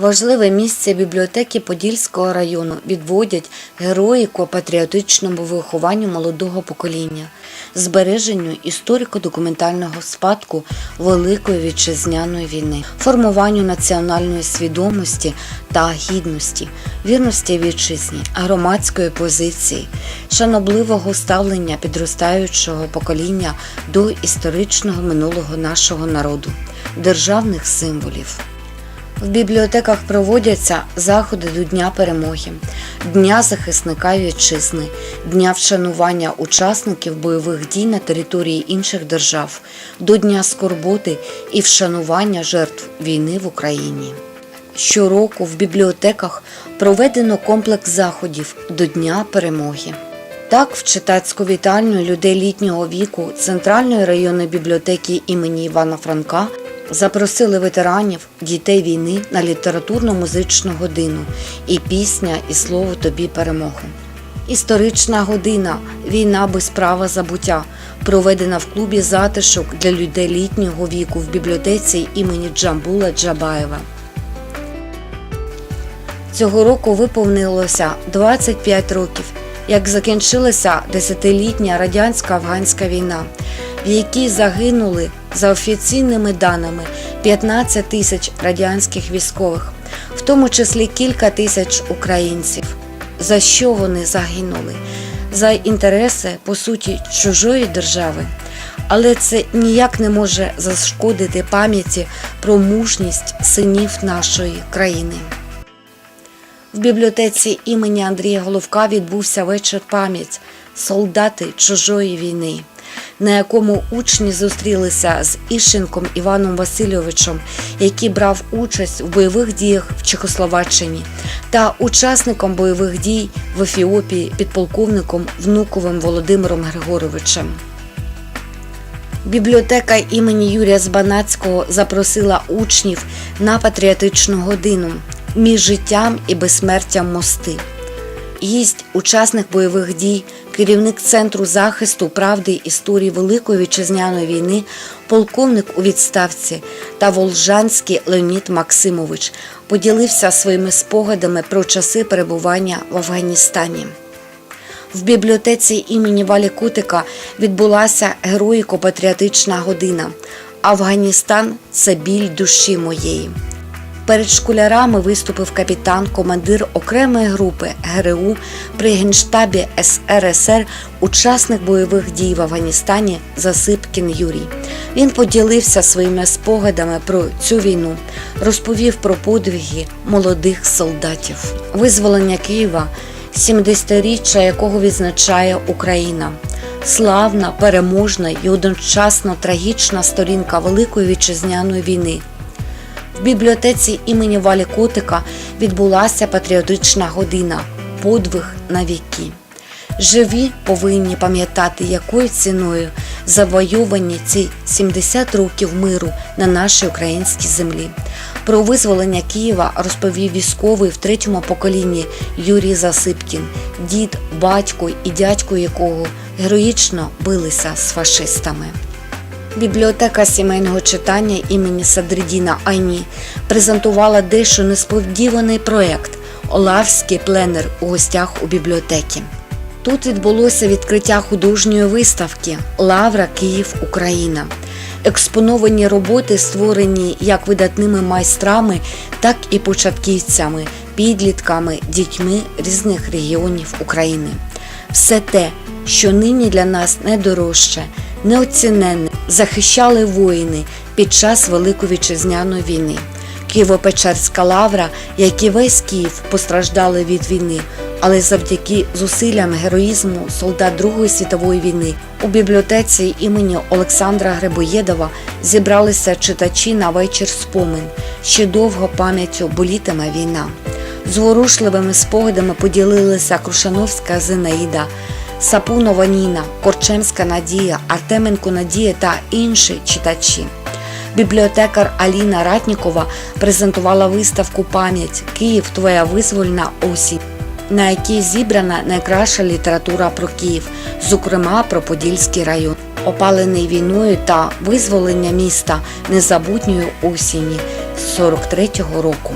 Важливе місце бібліотеки Подільського району відводять героїко-патріотичному вихованню молодого покоління, збереженню історико-документального спадку Великої вітчизняної війни, формуванню національної свідомості та гідності, вірності вітчизні, громадської позиції, шанобливого ставлення підростаючого покоління до історичного минулого нашого народу, державних символів. В бібліотеках проводяться заходи до Дня перемоги, Дня захисника вітчизни, Дня вшанування учасників бойових дій на території інших держав, до Дня скорботи і вшанування жертв війни в Україні. Щороку в бібліотеках проведено комплекс заходів до Дня перемоги. Так, в читацьку вітальню людей літнього віку Центральної районної бібліотеки імені Івана Франка запросили ветеранів дітей війни на літературно-музичну годину і пісня і слово тобі перемоги. Історична година Війна без права забуття проведена в клубі затишок для людей літнього віку в бібліотеці імені Джамбула Джабаєва. Цього року виповнилося 25 років, як закінчилася десятилітня радянсько-афганська війна, в якій загинули за офіційними даними 15 тисяч радянських військових, в тому числі кілька тисяч українців. За що вони загинули? За інтереси, по суті, чужої держави. Але це ніяк не може зашкодити пам'яті про мужність синів нашої країни. В бібліотеці імені Андрія Головка відбувся вечір пам'ять солдати чужої війни, на якому учні зустрілися з Іщенком Іваном Васильовичем, який брав участь у бойових діях в Чехословаччині, та учасником бойових дій в Ефіопії підполковником Внуковим Володимиром Григоровичем. Бібліотека імені Юрія Збанацького запросила учнів на патріотичну годину між життям і безсмертям мости. Гість, учасник бойових дій, керівник Центру захисту правди історії Великої вітчизняної війни, полковник у відставці та Волжанський Леонід Максимович поділився своїми спогадами про часи перебування в Афганістані. В бібліотеці імені Валі Кутика відбулася героїко-патріотична година. Афганістан це біль душі моєї. Перед школярами виступив капітан, командир окремої групи ГРУ при генштабі СРСР, учасник бойових дій в Афганістані Засипкін Юрій. Він поділився своїми спогадами про цю війну, розповів про подвиги молодих солдатів, визволення Києва, 70-річчя якого відзначає Україна. Славна, переможна і одночасно трагічна сторінка Великої вітчизняної війни. В бібліотеці імені Валі Котика відбулася патріотична година Подвиг на віки. Живі повинні пам'ятати, якою ціною завойовані ці 70 років миру на нашій українській землі. Про визволення Києва розповів військовий в третьому поколінні Юрій Засипкін, дід, батько і дядько якого героїчно билися з фашистами. Бібліотека сімейного читання імені Садридіна Айні презентувала дещо несподіваний проект Олавський пленер у гостях у бібліотекі. Тут відбулося відкриття художньої виставки Лавра Київ Україна. Експоновані роботи створені як видатними майстрами, так і початківцями, підлітками, дітьми різних регіонів України. Все те, що нині для нас найдорожче, неоціненне, захищали воїни під час Великої вітчизняної війни. Києво-Печерська лавра, як і весь Київ, постраждали від війни, але завдяки зусиллям героїзму солдат Другої світової війни у бібліотеці імені Олександра Грибоєдова зібралися читачі на вечір спомин. Ще довго пам'яттю болітиме війна. Зворушливими спогадами поділилися Крушановська Зинаїда, Сапунова Ніна, Корчемська Надія, Артеменко Надія та інші читачі. Бібліотекар Аліна Ратнікова презентувала виставку Пам'ять Київ Твоя визвольна осінь, на якій зібрана найкраща література про Київ, зокрема про Подільський район, опалений війною та визволення міста незабутньої осені 43-го року.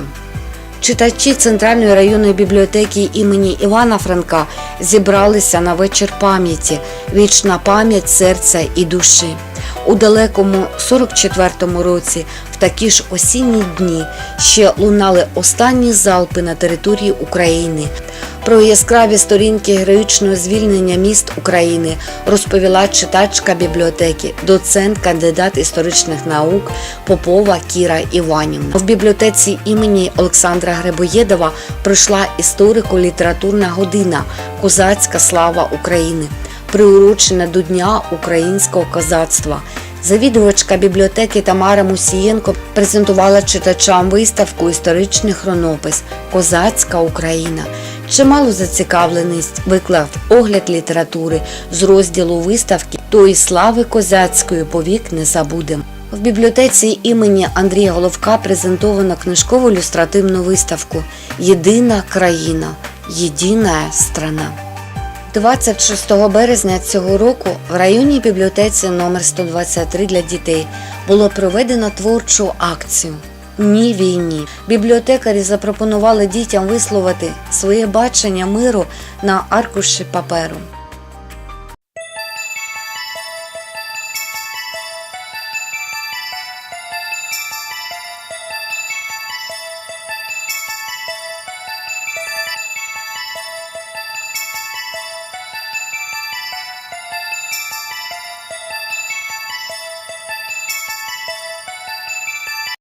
Читачі Центральної районної бібліотеки імені Івана Франка зібралися на вечір пам'яті, вічна пам'ять серця і душі. У далекому 44-му році, в такі ж осінні дні, ще лунали останні залпи на території України. Про яскраві сторінки героїчного звільнення міст України розповіла читачка бібліотеки, доцент, кандидат історичних наук Попова Кіра Іванівна. В бібліотеці імені Олександра Грибоєдова пройшла історико-літературна година Козацька слава України, приурочена до Дня українського козацтва. Завідувачка бібліотеки Тамара Мусієнко презентувала читачам виставку Історичний хронопис Козацька Україна. Чималу зацікавленість виклав огляд літератури з розділу виставки Тої слави козацької повік не забудем. В бібліотеці імені Андрія Головка презентовано книжкову ілюстративну виставку Єдина країна, єдина страна. 26 березня цього року в районній бібліотеці номер 123 для дітей було проведено творчу акцію Ні війні. Бібліотекарі запропонували дітям висловити своє бачення миру на аркуші паперу.